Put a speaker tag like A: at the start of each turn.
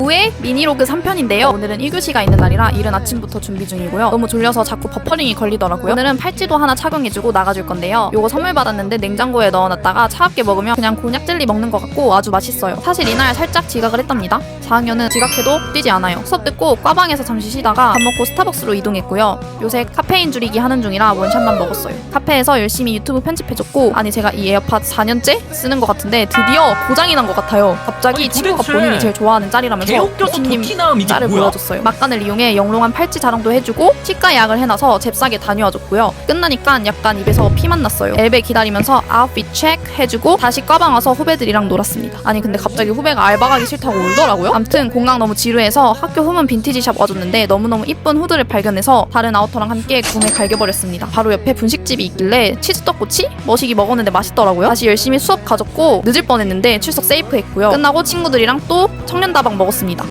A: 우의 미니로그 3편인데요. 오늘은 1교시가 있는 날이라 이른 아침부터 준비 중이고요. 너무 졸려서 자꾸 버퍼링이 걸리더라고요. 오늘은 팔찌도 하나 착용해주고 나가줄 건데요. 요거 선물 받았는데 냉장고에 넣어놨다가 차갑게 먹으면 그냥 곤약 젤리 먹는 것 같고 아주 맛있어요. 사실 이날 살짝 지각을 했답니다. 4학년은 지각해도 뛰지 않아요. 수업 듣고 과방에서 잠시 쉬다가 밥 먹고 스타벅스로 이동했고요. 요새 카페인 줄이기 하는 중이라 원샷만 먹었어요. 카페에서 열심히 유튜브 편집해줬고 아니 제가 이 에어팟 4년째 쓰는 것 같은데 드디어 고장이 난 것 같아요. 갑자기 친구가 본인이 제일 좋아하는 짤이라면서
B: 개웃겨서
A: 님
B: 도티나음 이게
A: 짤을
B: 뭐야?
A: 보여줬어요. 막간을 이용해 영롱한 팔찌 자랑도 해주고 치과 예약을 해놔서 잽싸게 다녀와줬고요. 끝나니까 약간 입에서 피만 났어요. 엘베 기다리면서 아웃핏 체크 해주고 다시 과방 와서 후배들이랑 놀았습니다. 아니 근데 갑자기 후배가 알바 가기 싫다고 울더라고요. 암튼 공강 너무 지루해서 학교 후문 빈티지 샵 와줬는데 너무너무 이쁜 후드를 발견해서 다른 아우터랑 함께 구매 갈겨버렸습니다. 바로 옆에 분식집이 있길래 치즈떡꼬치? 머시기 먹었는데 맛있더라고요. 다시 열심히 수업 가졌고 늦을 뻔했는데 출석 세이프 했고요. 끝나고 친구들이랑 또 청년다방 먹 었습니다.